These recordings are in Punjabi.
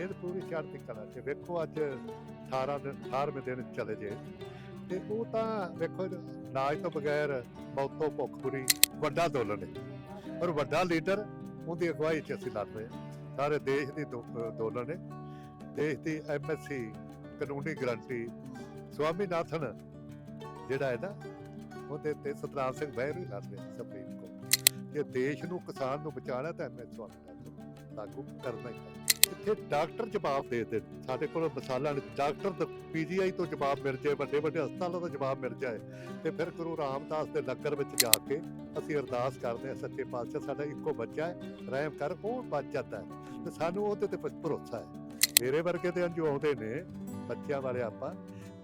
ਇਹ ਪੂਰੀ ਚੜ੍ਹਦੀ ਕਲਾ ਚ। ਵੇਖੋ ਅੱਜ 18 ਦਿਨ 18ਵੇਂ ਦਿਨ ਚਲੇ ਜੇ। ਤੇ ਉਹ ਤਾਂ ਵੇਖੋ ਨਾਜ ਤੋਂ ਬਗੈਰ ਮੌਤੋਂ ਭੁੱਖ ਬੁਰੀ, ਵੱਡਾ ਅੰਦੋਲਨ ਹੈ ਔਰ ਵੱਡਾ ਲੀਡਰ ਉਹਦੀ ਅਗਵਾਈ 'ਚ ਅਸੀਂ ਲੜ ਰਹੇ ਹਾਂ। ਸਾਰੇ ਦੇਸ਼ ਦੀ ਦੋ- ਅੰਦੋਲਨ ਹੈ ਦੇਸ਼ ਦੀ ਐਮਐਸਸੀ, ਕਾਨੂੰਨੀ ਗਰੰਟੀ, ਸਵਾਮੀਨਾਥਨ ਜਿਹੜਾ ਹੈ ਨਾ, ਉਹਦੇ ਤੇ ਸਤਨਾਮ ਸਿੰਘ ਬਹਿਰ ਵੀ ਲੜ ਰਹੇ ਸੁਪਰੀਮ ਕੋਰਟ ਜੇ ਦੇਸ਼ ਨੂੰ ਕਿਸਾਨ ਨੂੰ ਬਚਾਉਣਾ ਤਾਂ ਐਮਐਸ ਸਵਾਮੀਨਾਥਨ ਲਾਗੂ ਕਰਨਾ ਹੀ ਹੈ। ਇੱਥੇ ਡਾਕਟਰ ਜਵਾਬ ਦੇ ਦੇ ਸਾਡੇ ਕੋਲ ਮਿਸਾਲਾਂ ਨਹੀਂ। ਡਾਕਟਰ ਪੀਜੀਆਈ ਤੋਂ ਜਵਾਬ ਮਿਲ ਜਾਏ, ਵੱਡੇ ਵੱਡੇ ਹਸਪਤਾਲਾਂ ਤੋਂ ਜਵਾਬ ਮਿਲ ਜਾਏ। ਤੇ ਫਿਰ ਗੁਰੂ ਰਾਮਦਾਸ ਦੇ ਲੰਗਰ ਵਿੱਚ ਜਾ ਕੇ ਅਸੀਂ ਅਰਦਾਸ ਕਰਦੇ ਹਾਂ, ਸੱਚੇ ਪਾਤਸ਼ਾਹ ਸਾਡਾ ਇੱਕੋ ਬੱਚਾ ਹੈ, ਰਹਿਮ ਕਰ ਉਹ ਬਚ ਜਾਂਦਾ ਹੈ? ਤੇ ਸਾਨੂੰ ਉਹਦੇ ਤੇ ਭ- ਭਰੋਸਾ ਹੈ। ਮੇਰੇ ਵਰਗੇ ਤੇ ਅੰਜੂ ਆਉਂਦੇ ਨੇ, ਬੱਚਿਆਂ ਵਾਲੇ ਆਪਾਂ।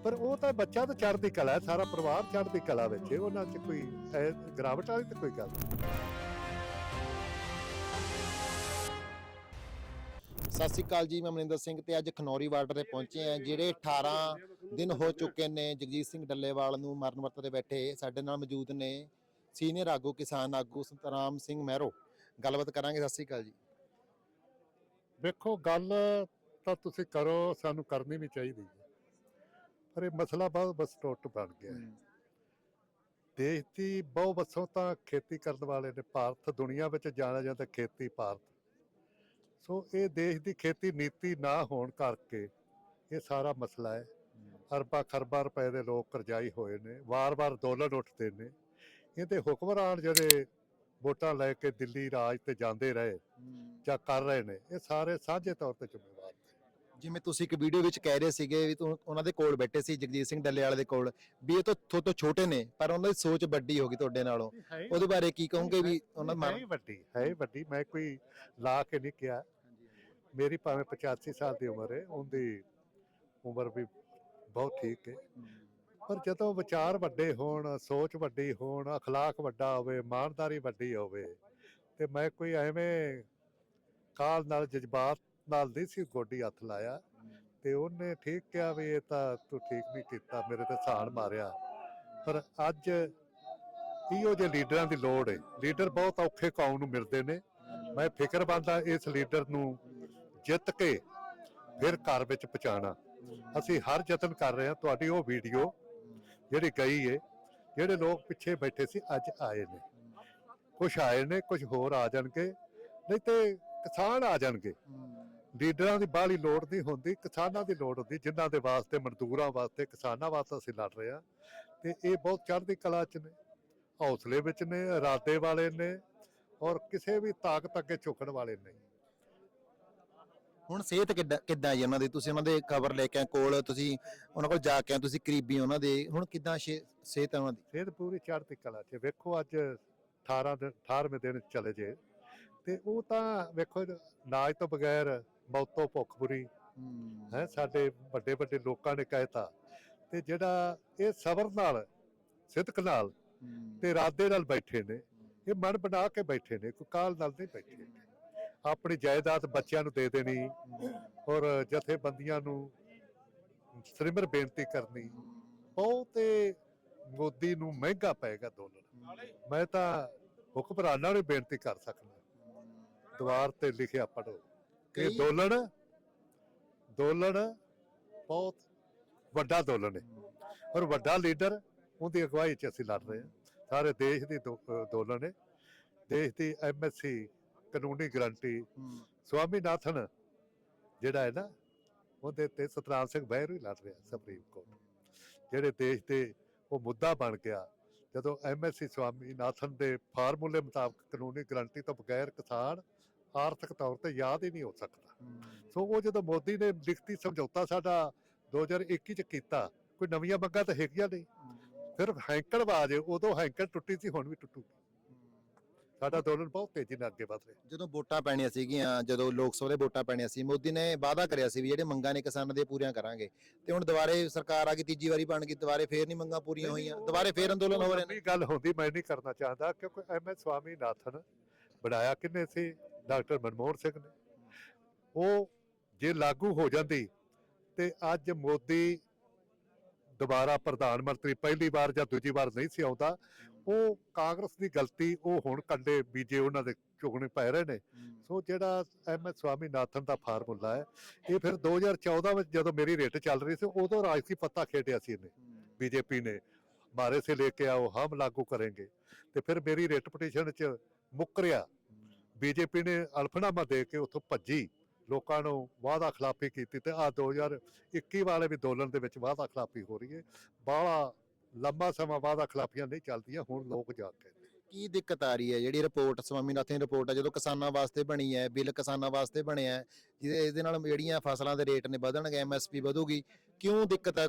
ਪਰ ਉਹ ਤਾਂ ਬੱਚਾ ਤਾਂ ਚੜ੍ਹਦੀ ਕਲਾ ਹੈ, ਸਾਰਾ ਪਰਿਵਾਰ ਚੜ੍ਹਦੀ ਕਲਾ ਵਿੱਚ ਉਹਨਾਂ 'ਚ ਕੋਈ, ਇਹ ਗਿਰਾਵਟ ਵਾਲੀ ਤਾਂ ਕੋਈ ਗੱਲ ਨਹੀਂ। ਸਤਿ ਸ਼੍ਰੀ ਅਕਾਲ ਜੀ, ਮੈਂ ਮਨਿੰਦਰ ਸਿੰਘ ਤੇ ਅੱਜ ਖਨੌਰੀ ਬਾਰਡਰ ਤੇ ਪਹੁੰਚੇ ਆ ਜਿਹੜੇ 18 ਦਿਨ ਹੋ ਚੁੱਕੇ ਨੇ ਜਗਜੀਤ ਸਿੰਘ ਡੱਲੇਵਾਲ ਨੂੰ ਮਰਨ ਵਰਤ ਤੇ ਬੈਠੇ ਸਾਡੇ ਨਾਲ ਮੌਜੂਦ ਨੇ ਸੀਨੀਅਰ ਆਗੂ, ਕਿਸਾਨ ਆਗੂ ਸੰਤਰਾਮ ਸਿੰਘ ਮਹਿਰੋ। ਗੱਲਬਾਤ ਕਰਾਂਗੇ, ਸਤਿ ਸ਼੍ਰੀ ਅਕਾਲ ਜੀ। ਵੇਖੋ, ਗੱਲ ਤਾਂ ਤੁਸੀਂ ਕਰੋ, ਸਾਨੂੰ ਕਰਨੀ ਵੀ ਚਾਹੀਦੀ ਹੈ। ਪਰ ਇਹ ਮਸਲਾ ਬਹੁਤ ਬਸ ਟੁੱਟ ਬਣ ਗਿਆ ਹੈ। ਦੇਸ਼ ਦੀ ਬਹੁ ਵਸੋਂ ਤਾਂ ਖੇਤੀ ਕਰਨ ਵਾਲੇ ਨੇ ਭਾਰਤ ਦੁਨੀਆ ਵਿੱਚ ਜਾਣਿਆ ਜਾਂਦਾ ਖੇਤੀ ਭਾਰਤ ਸੋ ਇਹ ਦੇਸ਼ ਦੀ ਖੇਤੀ ਨੀਤੀ ਨਾ ਹੋਣ ਕਰਕੇ ਇਹ ਸਾਰਾ ਮਸਲਾ ਹੈ। ਅਰਬਾਂ ਖਰਬਾਂ ਰੁਪਏ ਦੇ ਲੋਕ ਕਰਜ਼ਾਈ ਹੋਏ ਨੇ, ਵਾਰ-ਵਾਰ ਅੰਦੋਲਨ ਉੱਠਦੇ ਨੇ। ਇਹਦੇ ਹੁਕਮਰਾਨ ਜਿਹੜੇ ਵੋਟਾਂ ਲੈ ਕੇ ਦਿੱਲੀ ਰਾਜ ਤੇ ਜਾਂਦੇ ਰਹੇ ਜਾਂ ਕਰ ਰਹੇ ਨੇ, ਇਹ ਸਾਰੇ ਸਾਂਝੇ ਤੌਰ ਤੇ ਜ਼ਿੰਮੇਵਾਰ ਜਿਵੇਂ ਤੁਸੀਂ ਇੱਕ ਵੀਡੀਓ ਵਿੱਚ ਕਹਿ ਰਹੇ ਸੀਗੇ ਵੀ ਤੂੰ ਉਹਨਾਂ ਦੇ ਕੋਲ ਬੈਠੇ ਸੀ ਜਗਜੀਤ ਸਿੰਘ ਡੱਲੇਵਾਲ ਦੇ ਕੋਲ ਵੀ ਇਹ ਤਾਂ ਥੋ ਤੋਂ ਛੋਟੇ ਨੇ ਪਰ ਉਹਨਾਂ ਦੀ ਸੋਚ ਵੱਡੀ ਹੋ ਗਈ ਤੁਹਾਡੇ ਨਾਲੋਂ ਉਹਦੇ ਬਾਰੇ ਕੀ ਕਹੋਗੇ ਵੀ ਉਹਨਾਂ ਹੈ ਮਰ ਹੀ ਵੱਡੀ ਹੈ ਹੀ ਵੱਡੀ ਮੈਂ ਕੋਈ ਲਾ ਕੇ ਨਹੀਂ ਕਿਹਾ ਮੇਰੀ ਭਾਵੇਂ 85 ਸਾਲ ਦੀ ਉਮਰ ਹੈ ਉਹਦੀ ਉਮਰ ਵੀ ਬਹੁਤ ਠੀਕ ਹੈ ਪਰ ਜਦੋਂ ਵਿਚਾਰ ਵੱਡੇ ਹੋਣ ਸੋਚ ਵੱਡੀ ਹੋਣ اخلاق ਵੱਡਾ ਹੋਵੇ ਇਮਾਨਦਾਰੀ ਵੱਡੀ ਹੋਵੇ ਤੇ ਮੈਂ ਕੋਈ ਐਵੇਂ ਕਾਲ ਨਾਲ ਜਜ਼ਬਾਤ ਨਾਲ ਨਹੀਂ ਸੀ ਗੋਡੀ ਹੱਥ ਲਾਇਆ ਤੇ ਉਹਨੇ ਠੀਕ ਕਿਹਾ ਵੀ ਇਹ ਤਾਂ ਤੂੰ ਠੀਕ ਨਹੀਂ ਕੀਤਾ, ਮੇਰੇ ਤੇ ਸਾਣ ਮਾਰਿਆ। ਪਰ ਅੱਜ ਇਹੋ ਜਿਹੇ ਲੀਡਰਾਂ ਦੀ ਲੋੜ ਹੈ ਲੀਡਰ ਬਹੁਤ ਔਖੇ ਕੌਮ ਨੂੰ ਮਿਲਦੇ ਨੇ। ਮੈਂ ਫਿਕਰਮੰਦ ਹਾਂ ਇਸ ਲੀਡਰ ਨੂੰ ਜਿੱਤ ਕੇ ਫਿਰ ਘਰ ਵਿੱਚ ਪਹੁੰਚਾਉਣਾ। ਅਸੀਂ ਹਰ ਯਤਨ ਕਰ ਰਹੇ ਹਾਂ। ਤੁਹਾਡੀ ਉਹ ਵੀਡੀਓ ਜਿਹੜੀ ਗਈ ਏ, ਜਿਹੜੇ ਲੋਕ ਪਿੱਛੇ ਬੈਠੇ ਸੀ, ਅੱਜ ਆਏ ਨੇ। ਕੁਝ ਆਏ ਨੇ ਕੁਝ ਹੋਰ ਆ ਜਾਣਗੇ। ਨਹੀਂ ਤੇ ਕਿਸਾਨ ਆ ਜਾਣਗੇ। ਲੀਡਰਾਂ ਦੀ ਬਾਹਲੀ ਲੋੜ ਨਹੀਂ ਹੁੰਦੀ ਕਿਸਾਨਾਂ ਦੀ ਲੋੜ ਹੁੰਦੀ ਜਿਨ੍ਹਾਂ ਦੇ ਵਾਸਤੇ ਮਜ਼ਦੂਰਾਂ ਵਾਸਤੇ ਕਿਸਾਨਾਂ ਵਾਸਤੇ ਅਸੀਂ ਲੜ ਰਹੇ ਹਾਂ। ਤੇ ਇਹ ਬਹੁਤ ਚੜ੍ਹਦੀ ਕਲਾ ਚ ਨੇ ਹੌਸਲੇ ਵਿੱਚ ਨੇ ਇਰਾਦੇ ਵਾਲੇ ਨੇ ਔਰ ਕਿਸੇ ਵੀ ਤਾਕਤ ਅੱਗੇ ਝੁਕਣ ਵਾਲੇ ਨਹੀਂ। ਹੁਣ ਸਿਹਤ ਕਿੱਦਾਂ ਕਿੱਦਾਂ ਜੀ ਉਹਨਾਂ ਦੀ? ਤੁਸੀਂ ਉਹਨਾਂ ਦੇ ਖਬਰ ਲੈ ਕੇ ਆਏ ਕੋਲ ਤੁਸੀਂ ਉਹਨਾਂ ਕੋਲ ਜਾ ਕੇ ਆਏ, ਤੁਸੀਂ ਕਰੀਬੀ ਉਹਨਾਂ ਦੇ। ਹੁਣ ਕਿੱਦਾਂ ਸ਼ੇ- ਸਿਹਤ ਹੈ ਉਹਨਾਂ ਦੀ? ਸਿਹਤ ਪੂਰੀ ਚੜ੍ਹਦੀ ਕਲਾ ਚ ਵੇਖੋ ਅੱਜ 18 ਦਿਨ 18ਵੇਂ ਦਿਨ ਚਲੇ ਜੇ। ਤੇ ਉਹ ਤਾਂ ਵੇਖੋ ਨਾਜ ਤੋਂ ਬਗੈਰ ਮੌਤੋਂ ਭੁੱਖ ਬੁਰੀ ਹੈ। ਸਾਡੇ ਵੱਡੇ ਵੱਡੇ ਲੋਕਾਂ ਨੇ ਕਹਿਤਾ ਤੇ। ਜਿਹੜਾ ਇਹ ਸਬਰ ਨਾਲ ਸਿੱਧਕ ਨਾਲ ਤੇ ਇਰਾਦੇ ਨਾਲ ਬੈਠੇ ਨੇ ਇਹ ਮਨ ਬਣਾ ਕੇ ਬੈਠੇ ਨੇ ਕੋਈ ਕਾਲ ਨਾਲ ਨਹੀਂ ਬੈਠੇ ਆਪਣੀ ਜਾਇਦਾਦ ਬੱਚਿਆਂ ਨੂੰ ਦੇ ਦੇਣੀ ਔਰ ਜਥੇਬੰਦੀਆਂ ਨੂੰ ਸ੍ਰਿਮਰ ਬੇਨਤੀ ਕਰਨੀ ਬਹੁਤੇ ਮੋਦੀ ਨੂੰ ਮਹਿੰਗਾ ਪਏਗਾ ਡਾਲਰ ਮੈਂ ਤਾਂ ਹੁਕਮਰਾਨਾਂ ਨੂੰ ਬੇਨਤੀ ਕਰ ਸਕਦਾ। ਦੀਵਾਰ ਤੇ ਲਿਖਿਆ ਪੜੋ ਇਹ ਕਈ- ਡੋਲਣ ਡੋਲਣ ਬਹੁਤ ਵੱਡਾ ਡੋਲਣ ਹੈ ਔਰ ਵੱਡਾ ਲੀਡਰ ਉਹਦੀ ਅਗਵਾਈ 'ਚ ਅਸੀਂ ਲੜ ਰਹੇ ਹਾਂ। ਸਾਰੇ ਦੇਸ਼ ਦੀ ਦੋ- ਅਹ ਹੈ ਦੇਸ਼ ਦੀ ਐਮਐਸਸੀ ਕਾਨੂੰਨੀ ਗਰੰਟੀ ਸਵਾਮੀਨਾਥਨ ਜਿਹੜਾ ਹੈ ਨਾ ਉਹਦੇ ਤੇ ਸਤਨਾਮ ਸਿੰਘ ਬਹਿਰੂ ਹੀ ਲੜ ਰਿਹਾ ਸੁਪਰੀਮ ਕੋਰਟ ਜਿਹੜੇ ਦੇਸ਼ ਦੇ ਉਹ ਮੁੱਦਾ ਬਣ ਗਿਆ ਜਦੋਂ ਐਮਐਸਸੀ ਸਵਾਮੀਨਾਥਨ ਦੇ ਫਾਰਮੂਲੇ ਮੁਤਾਬਕ ਕਾਨੂੰਨੀ ਗਰੰਟੀ ਤੋਂ ਬਗੈਰ ਕਿਸਾਨ ਆਰਥਿਕ ਤੌਰ ਤੇ ਯਾਦ ਹੀ ਨਹੀਂ ਹੋ ਸਕਦਾ। ਸੋ ਉਹ ਜਦੋਂ ਮੋਦੀ ਨੇ ਲਿਖਤੀ ਸਮਝੌਤਾ ਸਾਡਾ 2021 ਚ ਕੀਤਾ ਕੋਈ ਨਵੀਆਂ ਮੰਗਾਂ ਤਾਂ ਹੈਗੀਆਂ ਨਹੀਂ ਫਿਰ ਹੈਂਕੜ ਬਾਜ ਉਦੋਂ ਹੈਂਕੜ ਟੁੱਟੀ ਸੀ ਹੁਣ ਵੀ ਟੁੱਟੂ ਸਾਡਾ ਅੰਦੋਲਨ ਬਹੁਤ ਤੇਜ਼ੀ ਨਾਲ ਅੱਗੇ ਵਧ ਰਿਹਾ। ਜਦੋਂ ਵੋਟਾਂ ਪੈਣੀਆਂ ਸੀਗੀਆਂ ਜਦੋਂ ਲੋਕ ਸਭਾ ਦੇ ਵੋਟਾਂ ਪੈਣੀਆਂ ਸੀ ਮੋਦੀ ਨੇ ਵਾਅਦਾ ਕਰਿਆ ਸੀ ਵੀ ਜਿਹੜੇ ਮੰਗਾਂ ਨੇ ਕਿਸਾਨਾਂ ਦੇ ਪੂਰੀਆਂ ਕਰਾਂਗੇ। ਤੇ ਹੁਣ ਦੁਬਾਰੇ ਸਰਕਾਰ ਆ ਗਈ ਤੀਜੀ ਵਾਰੀ ਬਣ ਗਈ ਦੁਬਾਰੇ ਫੇਰ ਨਹੀਂ ਮੰਗਾਂ ਪੂਰੀਆਂ ਹੋਈਆਂ ਦੁਬਾਰੇ ਫੇਰ ਅੰਦੋਲਨ ਹੋ ਰਹੇ ਨੇ। ਗੱਲ ਹੁੰਦੀ ਮੈਂ ਨਹੀਂ ਕਰਨਾ ਚਾਹੁੰਦਾ ਕਿਉਂਕਿ ਐਮ ਐਸ ਸਵਾਮੀਨਾਥਨ ਬਣਾਇਆ ਕਿੰਨੇ ਸੀ? ਡਾਕਟਰ ਮਨਮੋਹਨ ਸਿੰਘ ਨੇ। ਉਹ ਜੇ ਲਾਗੂ ਹੋ ਜਾਂਦੀ ਤੇ ਅੱਜ ਮੋਦੀ ਦੁਬਾਰਾ ਪ੍ਰਧਾਨ ਮੰਤਰੀ ਪਹਿਲੀ ਵਾਰ ਜਾਂ ਦੂਜੀ ਵਾਰ ਨਹੀਂ ਸੀ ਆਉਂਦਾ। ਉਹ ਕਾਂਗਰਸ ਦੀ ਗਲਤੀ ਉਹ ਹੁਣ ਕੰਡੇ ਬੀਜੇ ਉਹਨਾਂ ਦੇ ਚੁਗਣੇ ਪੈ ਰਹੇ ਨੇ। ਸੋ ਜਿਹੜਾ ਐਮ ਐਸ ਸਵਾਮੀ ਨਾਥਨ ਦਾ ਫਾਰਮੂਲਾ ਹੈ, ਇਹ ਫਿਰ 2014 ਵਿੱਚ ਜਦੋਂ ਮੇਰੀ ਰੇਟ ਚੱਲ ਰਹੀ ਸੀ, ਉਦੋਂ ਰਾਜਸੀ ਪੱਤਾ ਖੇਡਿਆ ਸੀ ਇਹਨੇ, ਬੀਜੇਪੀ ਨੇ। ਮਾਰੇ ਸੇ ਲੈ ਕੇ ਆਓ, ਹਮ ਲਾਗੂ ਕਰਾਂਗੇ। ਤੇ ਫਿਰ ਮੇਰੀ ਰੇਟ ਪਟੀਸ਼ਨ 'ਚ ਮੁੱਕਰਿਆ ਬੀਜੇਪੀ ਨੇ ਅਲਫਨਾਮਾ ਦੇ ਕੇ ਉੱਥੋਂ ਭੱਜੀ। ਲੋਕਾਂ ਨੂੰ ਵਾਅਦਾ ਖਿਲਾਫੀ ਕੀਤੀ ਤੇ ਆ 2021 ਵਾਲੇ ਵੀ ਅੰਦੋਲਨ ਦੇ ਵਿੱਚ ਵਾਅਦਾ ਖਿਲਾਫੀ ਹੋ ਰਹੀ ਹੈ। ਬਾਹਲਾ ਲੰਬਾ ਸਮਾਂ ਵਾਅਦਾ ਖਿਲਾਫੀਆਂ ਨਹੀਂ ਚੱਲਦੀਆਂ ਹੁਣ ਲੋਕ ਜਾ ਕੇ। ਕੀ ਦਿੱਕਤ ਆ ਰਹੀ ਹੈ? ਜਿਹੜੀ ਰਿਪੋਰਟ ਸਵਾਮੀਨਾਥਨ ਦੀ ਰਿਪੋਰਟ ਹੈ ਜਦੋਂ ਕਿਸਾਨਾਂ ਵਾਸਤੇ ਬਣੀ ਹੈ ਬਿੱਲ ਕਿਸਾਨਾਂ ਵਾਸਤੇ ਬਣਿਆ ਹੈ ਜਿਹਦੇ ਇਹਦੇ ਨਾਲ ਜਿਹੜੀਆਂ ਫਸਲਾਂ ਦੇ ਰੇਟ ਨੇ ਵਧਣਗੇ ਐਮਐਸਪੀ ਵਧੂਗੀ ਕਿਉਂ ਦਿੱਕਤ ਹੈ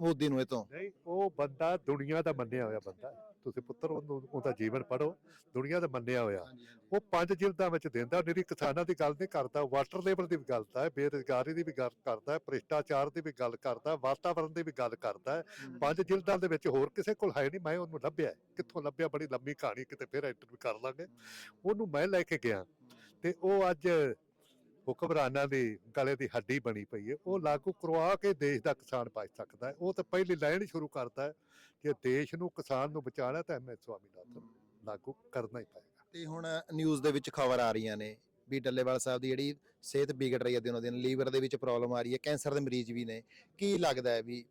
ਮੋਦੀ ਨੂੰ ਇਹ ਤੋਂ? ਨਹੀਂ ਉਹ ਬੰਦਾ ਦੁਨੀਆ ਦਾ ਮੰਨਿਆ ਹੋਇਆ ਬੰਦਾ। ਤੁਸੀਂ ਪੁੱਤਰ ਉਹਨੂੰ ਉਹਦਾ ਜੀਵਨ ਪੜੋ ਦੁਨੀਆ ਦਾ ਮੰਨਿਆ ਹੋਇਆ। ਉਹ ਪੰਜ ਜਿਲਦਾਂ ਵਿੱਚ ਦਿੰਦਾ ਨਿਰੀ ਕਿਸਾਨਾਂ ਦੀ ਗੱਲ ਨਹੀਂ ਕਰਦਾ ਵਾਟਰ ਲੈਵਲ ਦੀ ਵੀ ਗੱਲ ਕਰਦਾ ਹੈ ਬੇਰੁਜ਼ਗਾਰੀ ਦੀ ਵੀ ਗੱਲ ਕਰਦਾ ਹੈ ਭ੍ਰਿਸ਼ਟਾਚਾਰ ਦੀ ਵੀ ਗੱਲ ਕਰਦਾ ਹੈ ਵਾਤਾਵਰਣ ਦੀ ਵੀ ਗੱਲ ਕਰਦਾ ਹੈ। ਪੰਜ ਜਿਲਦਾਂ ਦੇ ਵਿੱਚ ਹੋਰ ਕਿਸੇ ਕੋਲ ਹੈ ਨਹੀਂ ਮੈਂ ਉਹਨੂੰ ਲੱਭਿਆ। ਕਿੱਥੋਂ ਲੱਭਿਆ? ਬੜੀ ਲੰਮੀ ਕਹਾਣੀ ਕਿਤੇ ਫਿਰ ਇੰਟਰਵਿਊ ਕਰ ਲਾਂਗੇ। ਉਹਨੂੰ ਮੈਂ ਲੈ ਕੇ ਗਿਆ। ਤੇ ਉਹ ਅੱਜ ਹੁਕਮਰਾਨਾਂ ਦੀ ਗਲੇ ਦੀ ਹੱਡੀ ਬਣੀ ਪਈ ਹੈ। ਉਹ ਲਾਗੂ ਕਰਵਾ ਕੇ ਦੇਸ਼ ਦਾ ਕਿਸਾਨ ਬਚ ਸਕਦਾ ਹੈ। ਉਹ ਤਾਂ ਪਹਿਲੀ ਲਾਈਨ ਸ਼ੁਰੂ ਕਰਦਾ ਹੈ ਕਿ ਦੇਸ਼ ਨੂੰ ਕਿਸਾਨ ਨੂੰ ਬਚਾਉਣਾ ਤਾਂ ਐਮਐਸ ਸਵਾਮੀਨਾਥਨ ਲਾਗੂ ਕਰਨਾ ਹੀ ਪਏਗਾ। ਤੇ ਹੁਣ ਨਿਊਜ਼ ਦੇ ਵਿੱਚ ਖਬਰ ਆ ਰਹੀਆਂ ਨੇ ਵੀ ਡੱਲੇਵਾਲ ਸਾਹਿਬ ਦੀ ਜਿਹੜੀ ਸਿਹਤ ਵਿਗੜ ਰਹੀ ਹੈ ਦਿਨੋਂ ਦਿਨ ਲੀਵਰ ਦੇ ਵਿੱਚ ਪ੍ਰੋਬਲਮ ਆ ਰਹੀ ਹੈ ਕੈਂਸਰ ਦੇ ਮਰੀਜ਼ ਵੀ ਨੇ। ਕੀ ਲੱਗਦਾ ਹੈ ਵੀ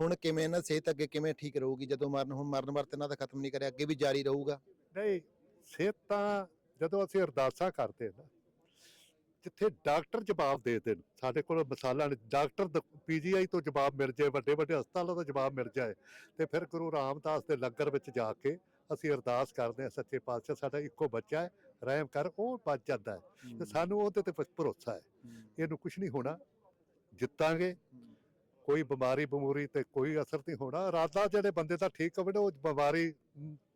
ਹੁਣ ਕਿਵੇਂ ਇਹਨਾਂ ਸਿਹਤ ਅੱਗੇ ਕਿਵੇਂ ਠੀਕ ਰਹੂਗੀ? ਜਦੋਂ ਮਰਨ ਹੁਣ ਮਰਨ ਵਰਤ ਇਹਨਾਂ ਦਾ ਖਤਮ ਨਹੀਂ ਕਰਿਆ ਅੱਗੇ ਵੀ ਜਾਰੀ ਰਹੂਗਾ? ਨਹੀਂ ਸਿਹਤਾਂ ਜਦੋਂ ਅਸੀਂ ਅਰਦਾਸਾਂ ਕਰਦੇ ਹਾਂ ਨਾ ਜਿੱਥੇ ਡਾਕਟਰ ਜਵਾਬ ਦੇ ਦੇਣ। ਸਾਡੇ ਕੋਲ ਮਿਸਾਲਾਂ ਨੇ ਡਾਕਟਰ ਪੀਜੀਆਈ ਤੋਂ ਜਵਾਬ ਮਿਲ ਜਾਏ ਵੱਡੇ ਵੱਡੇ ਹਸਪਤਾਲਾਂ ਤੋਂ ਜਵਾਬ ਮਿਲ ਜਾਏ ਤੇ ਫਿਰ ਗੁਰੂ ਰਾਮਦਾਸ ਦੇ ਲੰਗਰ ਵਿੱਚ ਜਾ ਕੇ ਅਸੀਂ ਅਰਦਾਸ ਕਰਦੇ ਹਾਂ ਸੱਚੇ ਪਾਤਸ਼ਾਹ ਸਾਡਾ ਇੱਕੋ ਬੱਚਾ ਹੈ ਰਹਿਮ ਕਰ ਉਹ ਬਚ ਜਾਂਦਾ ਹੈ। ਤੇ ਸਾਨੂੰ ਉਹਦੇ ਤੇ ਭਰੋਸਾ ਹੈ। ਇਹਨੂੰ ਕੁਝ ਨਹੀਂ ਹੋਣਾ। ਜਿੱਤਾਂਗੇ। ਕੋਈ ਬਿਮਾਰੀ ਬਮੂਰੀ ਤੇ ਕੋਈ ਅਸਰ ਨਹੀਂ ਹੋਣਾ। ਇਰਾਦਾ ਜਿਹੜੇ ਬੰਦੇ ਦਾ ਠੀਕ ਹੋਵੇ ਉਹ ਬਿਮਾਰੀ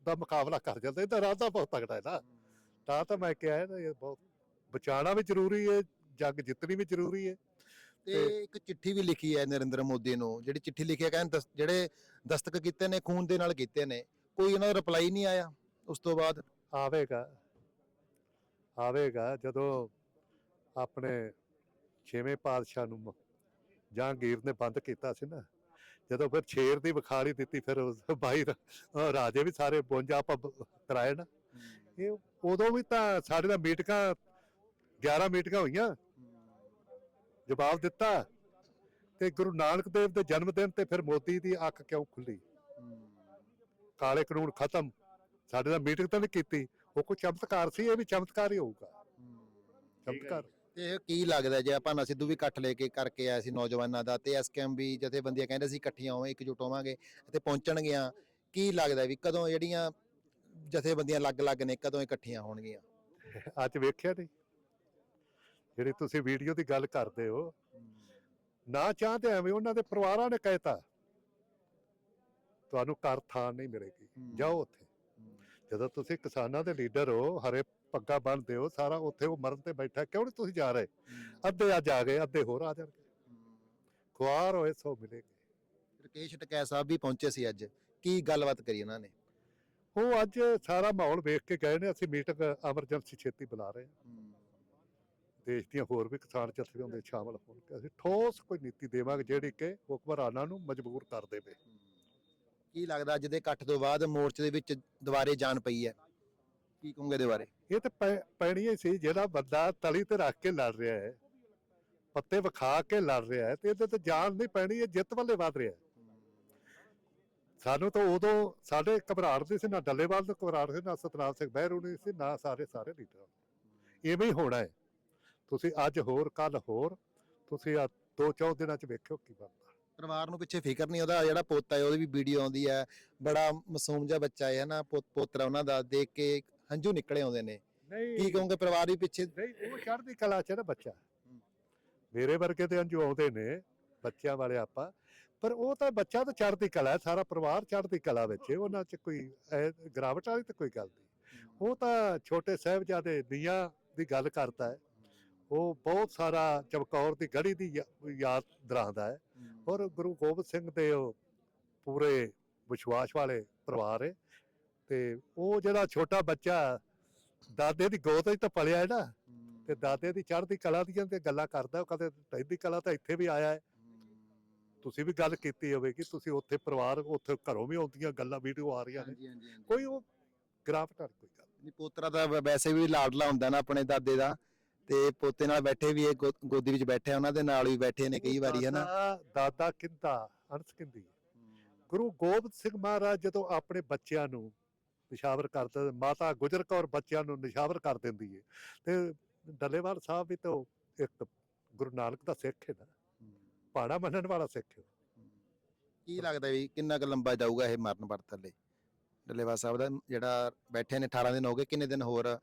ਦਾ ਮੁਕਾਬਲਾ ਕਰ ਜਾਂਦਾ। ਇਹਦਾ ਇਰਾਦਾ ਬਹੁਤ ਤਗੜਾ ਹੈ ਨਾ। ਤਾਂ ਤਾਂ ਮੈਂ ਕਿਹਾ ਇਹ ਬਹੁਤ ਬਚਾਉਣਾ ਵੀ ਜ਼ਰੂਰੀ ਹੈ ਜੰਗ ਜਿੱਤਣੀ ਵੀ ਜ਼ਰੂਰੀ ਹੈ। ਤੇ ਇੱਕ ਚਿੱਠੀ ਵੀ ਲਿਖੀ ਹੈ ਨਰਿੰਦਰ ਮੋਦੀ ਨੂੰ ਜਿਹੜੀ ਚਿੱਠੀ ਲਿਖੀ ਹੈ ਕਹਿੰਦੇ ਦਸ- ਜਿਹੜੇ ਦਸਤਕ ਕੀਤੇ ਨੇ ਖੂਨ ਦੇ ਨਾਲ ਕੀਤੇ ਨੇ ਕੋਈ ਉਹਨਾਂ ਦਾ ਰਿਪਲਾਈ ਨਹੀਂ ਆਇਆ ਉਸ ਤੋਂ ਬਾਅਦ। ਆਵੇਗਾ ਆਵੇਗਾ ਜਦੋਂ ਆਪਣੇ ਛੇਵੇਂ ਪਾਤਸ਼ਾਹ ਨੂੰ ਮ- ਜਹਾਂਗੀਰ ਨੇ ਬੰਦ ਕੀਤਾ ਸੀ ਨਾ ਜਦੋਂ ਫਿਰ ਸ਼ੇਰ ਦੀ ਵਿਖਾਲੀ ਦਿੱਤੀ ਫਿਰ ਉਸ ਬਾਈ ਰ- ਅਹ ਰਾਜੇ ਵੀ ਸਾਰੇ 52 ਆਪਾਂ ਬ- ਕਰਾਏ ਨਾ। ਇਹ ਉਦੋਂ ਵੀ ਤਾਂ ਸਾਡੇ ਨਾਲ ਮੀਟਿੰਗਾਂ 11 ਮੀਟਿੰਗਾਂ ਹੋਈਆਂ। ਜਵਾਬ ਦਿੱਤਾ ਤੇ ਗੁਰੂ ਨਾਨਕ ਦੇਵ ਦੇ ਜਨਮ ਦਿਨ ਤੇ ਫਿਰ ਮੋਦੀ ਦੀ ਅੱਖ ਕਿਉਂ ਖੁੱਲੀ? ਕਾਲੇ ਕਾਨੂੰਨ ਖਤਮ। ਸਾਡੇ ਨਾਲ ਮੀਟਿੰਗ ਤਾਂ ਨਹੀਂ ਕੀਤੀ। ਉਹ ਕੋਈ ਚਮਤਕਾਰ ਸੀ ਇਹ ਵੀ ਚਮਤਕਾਰ ਹੀ ਹੋਊਗਾ। ਚਮਤਕਾਰ। ਤੇ ਇਹ ਕੀ ਲੱਗਦਾ ਜੇ ਆਪਾਂ ਨਾ ਸਿੱਧੂ ਵੀ ਇਕੱਠ ਲੈ ਕੇ ਕਰਕੇ ਆਏ ਸੀ ਨੌਜਵਾਨਾਂ ਦਾ ਤੇ ਐਸਕੇਐਮ ਵੀ ਜਥੇਬੰਦੀਆਂ ਕਹਿੰਦੇ ਸੀ ਇਕੱਠੀਆਂ ਹੋਵਾਂ ਇਕਜੁੱਟ ਹੋਵਾਂਗੇ ਤੇ ਪਹੁੰਚਣਗੀਆਂ। ਕੀ ਲੱਗਦਾ ਵੀ ਕਦੋਂ ਜਿਹੜੀਆਂ ਜਥੇਬੰਦੀਆਂ ਅਲੱਗ-ਅਲੱਗ ਨੇ ਕਦੋਂ ਇਕੱਠੀਆਂ ਹੋਣਗੀਆਂ? ਅੱਜ ਵੇਖਿਆ ਨਹੀਂ। ਜਿਹੜੀ ਤੁਸੀਂ ਵੀਡੀਓ ਦੀ ਗੱਲ ਕਰਦੇ ਹੋ। ਨਾ ਚਾਹਤੇ ਐਵੇਂ ਉਹਨਾਂ ਦੇ ਪਰਿਵਾਰਾਂ ਨੇ ਕਹਿਤਾ। ਤੁਹਾਨੂੰ ਘਰ ਥਾਂ ਨਹੀਂ ਮਿਲੇਗੀ। ਜਾਓ ਉੱਥੇ। ਜਦੋਂ ਤੁਸੀਂ ਕਿਸਾਨਾਂ ਦੇ ਲੀਡਰ ਹੋ ਹਰੇ ਪੱਗਾ ਬੰਨਦੇ ਹੋ ਸਾਰਾ ਉੱਥੇ ਉਹ ਮਰਨ ਤੇ ਬੈਠਾ ਕਿਉਂ ਨਹੀਂ ਤੁਸੀਂ ਜਾ ਰਹੇ? ਅੱਧੇ ਅੱਜ ਆ ਗਏ ਅੱਧੇ ਹੋਰ ਆ ਜਾਣਗੇ। ਖੁਆਰ ਹੋਏ ਸੋ ਮਿਲੇਗੇ। ਰਕੇਸ਼ ਟਕੈ ਸਾਹਿਬ ਵੀ ਪਹੁੰਚੇ ਸੀ ਅੱਜ। ਕੀ ਗੱਲਬਾਤ ਕਰੀ ਉਹਨਾਂ ਨੇ? ਉਹ ਅੱਜ ਸਾਰਾ ਮਾਹੌਲ ਵੇਖ ਕੇ ਗਏ ਨੇ ਅਸੀਂ ਮੀਟਿੰਗ ਐਮਰਜੈਂਸੀ ਛੇਤੀ ਬੁਲਾ ਰਹੇ ਹਾਂ। ਦੇਸ਼ ਦੀਆਂ ਹੋਰ ਵੀ ਕਿਸਾਨ ਜਥੇਬੰਦੀਆਂ ਦੇ ਸ਼ਾਮਲ ਹੋਣਗੇ। ਅਸੀਂ ਠੋਸ ਕੋਈ ਨੀਤੀ ਦੇਵਾਂਗੇ ਜਿਹੜੀ ਕਿ ਹੁਕਮਰਾਨਾਂ ਨੂੰ ਮਜਬੂਰ ਕਰ ਦੇਵੇ। ਕੀ ਲੱਗਦਾ ਅੱਜ ਦੇ ਇਕੱਠ ਤੋਂ ਬਾਅਦ ਮੋਰਚੇ ਦੇ ਵਿੱਚ ਦੁਬਾਰੇ ਜਾਨ ਪਈ ਹੈ? ਕੀ ਕਹੋਗੇ ਇਹਦੇ ਬਾਰੇ? ਇਹ ਤਾਂ ਪੈ- ਪੈਣੀ ਹੀ ਸੀ ਜਿਹੜਾ ਬੰਦਾ ਤਲੀ ਤੇ ਰੱਖ ਕੇ ਲੜ ਰਿਹਾ ਹੈ ਪੱਤੇ ਵਿਖਾ ਕੇ ਲੜ ਰਿਹਾ ਹੈ ਤੇ ਇਹਦੇ ਤੇ ਜਾਨ ਨਹੀਂ ਪੈਣੀ ਇਹ ਜਿੱਤ ਵੱਲੇ ਵਧ ਰਿਹਾ ਹੈ। ਸਾਨੂੰ ਤਾਂ ਉਦੋਂ ਸਾਡੇ ਘਬਰਾਹਟ ਨਹੀਂ ਸੀ ਨਾ ਡੱਲੇਵਾਲ ਨੂੰ ਘਬਰਾਹਟ ਸੀ ਨਾ ਸਤਨਾਮ ਸਿੰਘ ਬਹਿਰੂ ਨਹੀਂ ਸੀ ਨਾ ਸਾਰੇ ਸਾਰੇ ਲੀਡਰ ਇਵੇਂ ਹੀ ਹੋਣਾ ਹੈ। ਤੁਸੀਂ ਅੱਜ ਹੋਰ ਕੱਲ ਹੋਰ ਤੁਸੀਂ ਆ ਦੋ ਚੌ ਦਿਨਾਂ ਚ ਵੇਖਿਓ ਕੀ ਬਣਦਾ। ਪਰਿਵਾਰ ਨੂੰ ਪਿੱਛੇ ਫਿਕਰ ਨਹੀਂ ਉਹਦਾ ਜਿਹੜਾ ਪੋਤਾ ਹੈ ਉਹਦੀ ਵੀ ਵੀਡੀਓ ਆਉਂਦੀ ਹੈ ਬੜਾ ਮਾਸੂਮ ਜਿਹਾ ਬੱਚਾ ਹੈ ਨਾ ਪੋ- ਪੋਤਰਾ ਉਹਨਾਂ ਦਾ ਦੇਖ ਕੇ ਹੰਝੂ ਨਿਕਲੇ ਆਉਂਦੇ ਨੇ। ਕੀ ਨਹੀਂ ਕਹੋਗੇ ਪਰਿਵਾਰ ਵੀ ਪਿੱਛੇ? ਨਹੀਂ ਉਹ ਚੜ੍ਹਦੀ ਕਲਾ ਚ ਹੈ ਨਾ ਬੱਚਾ। ਮੇਰੇ ਵਰਗੇ ਤੇ ਅੰਜੂ ਆਉਂਦੇ ਨੇ ਬੱਚਿਆਂ ਵਾਲੇ ਆਪਾਂ ਪਰ ਉਹ ਤਾਂ ਬੱਚਾ ਤਾਂ ਚੜ੍ਹਦੀ ਕਲਾ ਹੈ ਸਾਰਾ ਪਰਿਵਾਰ ਚੜ੍ਹਦੀ ਕਲਾ ਵਿੱਚ ਹੈ ਉਹਨਾਂ ਚ ਕੋਈ ਐ ਗਿਰਾਵਟ ਵਾਲੀ ਤਾਂ ਕੋਈ ਗੱਲ ਨਹੀਂ। ਉਹ ਤਾਂ ਛੋਟੇ ਸਾਹਿਬਜ਼ਾਦੇ ਦੀਆਂ ਦੀ ਗੱਲ ਕਰਦਾ ਹੈ ਉਹ ਬਹੁਤ ਸਾਰਾ ਚਮਕੌਰ ਦੀ ਗੜੀ ਦੀ ਯਾਦ ਦਰਾਂਦਾ ਹੈ। ਔਰ ਗੁਰੂ ਗੋਬਿੰਦ ਸਿੰਘ ਦੇ ਉਹ ਪੂਰੇ ਵਿਸ਼ਵਾਸ ਵਾਲੇ ਪਰਿਵਾਰ ਹੈ। ਤੇ ਉਹ ਜਿਹੜਾ ਛੋਟਾ ਬੱਚਾ ਦਾਦੇ ਦੀ ਗੋਦ ਵਿੱਚ ਤਾਂ ਪਲਿਆ ਹੈ ਨਾ ਤੇ ਦਾਦੇ ਦੀ ਚੜ੍ਹਦੀ ਕਲਾ ਦੀਆਂ ਤੇ ਗੱਲਾਂ ਕਰਦਾ ਉਹ ਕਦੇ ਟੈਂਦੀ ਕਲਾ ਤਾਂ ਇੱਥੇ ਵੀ ਆਇਆ ਹੈ। ਤੁਸੀਂ ਵੀ ਗੱਲ ਕੀਤੀ ਹੋਵੇਗੀ ਤੁਸੀਂ ਉੱਥੇ ਪਰਿਵਾਰ ਉੱਥੇ ਘਰੋਂ ਵੀ ਆਉਂਦੀਆਂ ਗੱਲਾਂ ਵੀਡੀਓ ਆ ਰਹੀਆਂ ਨੇ। ਕੋਈ ਉਹ ਗ੍ਰਾਫਟ ਵਾਲੀ ਕੋਈ ਗੱਲ ਨਹੀਂ ਪੋਤਰਾ ਤਾਂ ਵ- ਵੈਸੇ ਵੀ ਲਾਡਲਾ ਹੁੰਦਾ ਨਾ ਆਪਣੇ ਦਾਦੇ ਦਾ। ਤੇ ਪੋਤੇ ਨਾਲ ਬੈਠੇ ਵੀ ਇਹ ਗੋ- ਗੋਦੀ ਵਿੱਚ ਬੈਠੇ ਆ, ਉਹਨਾਂ ਦੇ ਨਾਲ ਵੀ ਬੈਠੇ ਨੇ ਕਈ ਵਾਰੀ ਹੈ ਨਾ ਦਾਦਾ- ਦਾਦਾ ਕਿੰਦਾ ਅਨਸ ਕਿੰਦੀ ਗੁਰੂ ਗੋਬਿੰਦ ਸਿੰਘ ਮਹਾਰਾਜ ਜਦੋਂ ਆਪਣੇ ਬੱਚਿਆਂ ਨੂੰ ਨਿਸ਼ਾਵਰ ਕਰਦੇ ਮਾਤਾ ਗੁਜਰ ਕੌਰ ਬੱਚਿਆਂ ਨੂੰ ਨਿਸ਼ਾਵਰ ਕਰ ਦਿੰਦੀ ਹੈ ਤੇ ਡੱਲੇਵਾਲ ਸਾਹਿਬ ਵੀ ਤਾਂ ਇੱਕ ਗੁਰੂ ਨਾਨਕ ਦਾ ਸਿੱਖ ਹੈ ਨਾ ਪਾੜਾ ਮੰਨਣ ਵਾਲਾ ਸਿੱਖ ਹੈ ਕੀ ਲੱਗਦਾ ਵੀ ਕਿੰਨਾ ਕੁ ਲੰਬਾ ਜਾਊਗਾ ਇਹ ਮਰਨ ਵਰਤ ਥੱਲੇ ਡੱਲੇਵਾਲ ਸਾਹਿਬ ਦਾ ਜਿਹੜਾ ਬੈਠੇ ਨੇ 18 ਦਿਨ ਹੋ ਗਏ ਕਿੰਨੇ ਦਿਨ ਹੋਰ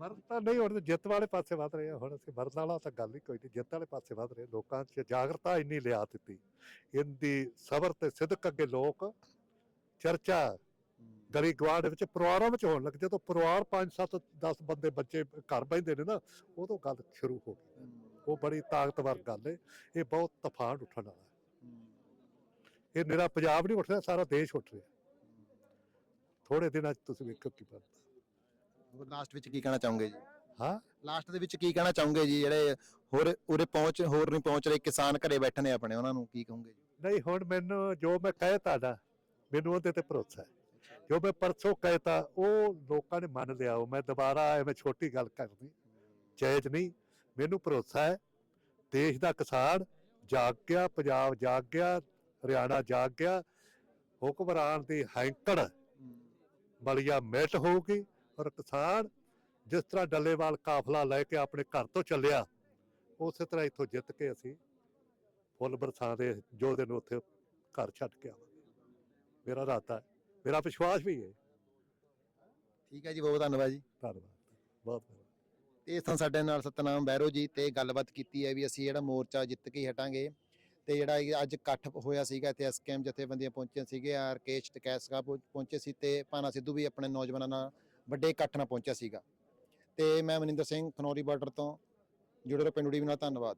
ਮਰਦ ਤਾਂ ਨਹੀਂ, ਹੁਣ ਤਾਂ ਜਿੱਤ ਵਾਲੇ ਪਾਸੇ ਵੱਧ ਰਹੇ ਆ। ਹੁਣ ਅਸੀਂ ਮਰਨ ਵਾਲਾ ਤਾਂ ਗੱਲ ਹੀ ਕੋਈ ਨਹੀਂ, ਜਿੱਤ ਵਾਲੇ ਪਾਸੇ ਵੱਧ ਰਹੇ ਲੋਕਾਂ 'ਚ ਜਾਗਰਤਾ ਇੰਨੀ ਲਿਆ ਦਿੱਤੀ। ਇਹਦੀ ਸਬਰ ਤੇ ਸਿੱਧਕ ਅੱਗੇ ਲੋਕ ਚਰਚਾ ਗਲੀ ਗਵਾਂਢ ਵਿੱਚ ਪਰਿਵਾਰਾਂ ਵਿੱਚ ਹੋਣ ਲੱਗ ਜਦੋਂ ਪਰਿਵਾਰ 5 7 10 ਬੰਦੇ ਬੱਚੇ ਘਰ ਬੈਠਦੇ ਨੇ ਨਾ, ਉਦੋਂ ਗੱਲ ਸ਼ੁਰੂ ਹੋ ਗਈ। ਉਹ ਬੜੀ ਤਾਕਤਵਰ ਗੱਲ ਹੈ ਇਹ ਬਹੁਤ ਤਫਾਨ ਉੱਠਣ ਵਾਲਾ ਹੈ। ਇਹ ਨਿਰਾ ਪੰਜਾਬ ਨਹੀਂ ਉੱਠ ਰਿਹਾ, ਸਾਰਾ ਦੇਸ਼ ਉੱਠ ਰਿਹਾ। ਥੋੜੇ ਦਿਨਾਂ 'ਚ ਤੁਸੀਂ ਵੇਖੋ ਕੀ ਬਣਦਾ। ਲਾਸਟ ਵਿੱਚ ਕੀ ਕਹਿਣਾ ਚਾਹੋਗੇ ਜੀ? ਹਾਂ। ਲਾਸਟ ਦੇ ਵਿੱਚ ਕੀ ਕਹਿਣਾ ਚਾਹੋਗੇ ਜੀ? ਜਿਹੜੇ ਹੋਰ ਉਰੇ ਪਹੁੰਚ ਹੋਰ ਨਹੀਂ ਪਹੁੰਚ ਰਹੇ ਕਿਸਾਨ ਘਰੇ ਬੈਠੇ ਨੇ ਆਪਣੇ ਉਹਨਾਂ ਨੂੰ ਕੀ ਕਹੋਗੇ ਜੀ? ਨਹੀਂ ਹੁਣ ਮੈਨੂੰ ਜੋ ਮੈਂ ਕਹਿ ਤੁਹਾਡਾ ਮੈਨੂੰ ਉਹਦੇ ਤੇ ਭਰੋਸਾ ਹੈ। ਜੋ ਮੈਂ ਪਰਸੋਂ ਕਹਿਤਾ ਉਹ ਲੋਕਾਂ ਨੇ ਮੰਨ ਲਿਆ ਉਹ ਮੈਂ ਦੁਬਾਰਾ ਐਵੇਂ ਛੋਟੀ ਗੱਲ ਕਰਨੀ ਜਾਇਜ਼ ਨਹੀਂ। ਮੈਨੂੰ ਭਰੋਸਾ ਹੈ ਦੇਸ਼ ਦਾ ਕਿਸਾਨ ਜਾਗ ਗਿਆ ਪੰਜਾਬ ਜਾਗ ਗਿਆ ਹਰਿਆਣਾ ਜਾਗ ਗਿਆ ਹੁਕਮਰਾਨ ਦੀ ਹੈਂਕੜ ਬਲੀਆ ਮਿਟ ਹੋਊਗੀ। ਔਰ ਕਿਸਾਨ ਜਿਸ ਤਰ੍ਹਾਂ ਡੱਲੇਵਾਲ ਕਾਫਲਾ ਲੈ ਕੇ ਆਪਣੇ ਘਰ ਤੋਂ ਚੱਲਿਆ ਉਸੇ ਤਰ੍ਹਾਂ ਇੱਥੋਂ ਜਿੱਤ ਕੇ ਅਸੀਂ ਫੁੱਲ ਬਰਸਾਂ ਦੇ ਜੋ ਦਿਨ ਉੱਥੇ ਘਰ ਛੱਡ ਕੇ ਆਵਾਂਗੇ। ਮੇਰਾ ਹੈ ਮੇਰਾ ਵਿਸ਼ਵਾਸ ਵੀ ਹੈ। ਠੀਕ ਹੈ ਜੀ ਬਹੁਤ ਧੰਨਵਾਦ ਜੀ। ਧੰਨਵਾਦ ਬਹੁਤ ਬਹੁਤ ਤੇ ਇਸ ਤਰ੍ਹਾਂ ਸਾਡੇ ਨਾਲ ਸਤਨਾਮ ਬੈਰੋ ਜੀ ਤੇ ਗੱਲਬਾਤ ਕੀਤੀ ਹੈ ਵੀ ਅਸੀਂ ਜਿਹੜਾ ਮੋਰਚਾ ਜਿੱਤ ਕੇ ਹਟਾਂਗੇ ਤੇ ਜਿਹੜਾ ਇਹ ਅੱਜ ਇਕੱਠ ਹੋਇਆ ਸੀਗਾ ਇੱਥੇ ਐਸਕੇਐਮ ਜਥੇਬੰਦੀਆਂ ਪਹੁੰਚੀਆਂ ਸੀਗੇ ਆਰਕੇਸ਼ ਟਕੈਸ ਸਾਹਿਬ ਪਹੁੰ- ਪਹੁੰਚੇ ਸੀ ਤੇ ਪਾਨਾ ਸਿੱਧੂ ਵੀ ਆਪਣੇ ਨੌਜਵਾਨਾਂ ਨਾਲ ਵੱਡੇ ਇਕੱਠ ਨਾਲ ਪਹੁੰਚਿਆ ਸੀਗਾ। ਤੇ ਮੈਂ ਮਨਿੰਦਰ ਸਿੰਘ ਖਨੌਰੀ ਬਾਰਡਰ ਤੋਂ ਜੁੜੇ ਰਹੋ ਪਿੰਡੂੜੀ ਟੀਵੀ ਨਾਲ, ਧੰਨਵਾਦ।